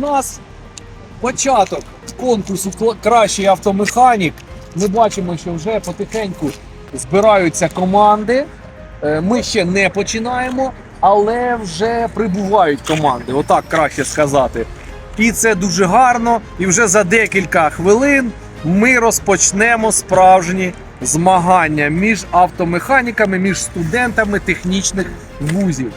нас початок конкурсу «Кла- Кращий автомеханік. Ми бачимо, що вже потихеньку збираються команди. Е, Ми ще не починаємо, але вже прибувають команди. Отак краще сказати. І це дуже гарно. І вже за декілька хвилин ми розпочнемо справжні змагання між автомеханіками, між студентами технічних вузів.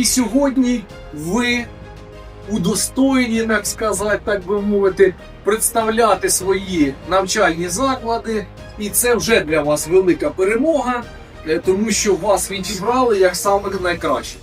І сьогодні ви удостоєні, як сказати, так би мовити, представляти свої навчальні заклади. І це вже для вас велика перемога, е, тому що вас відібрали як самих найкращих.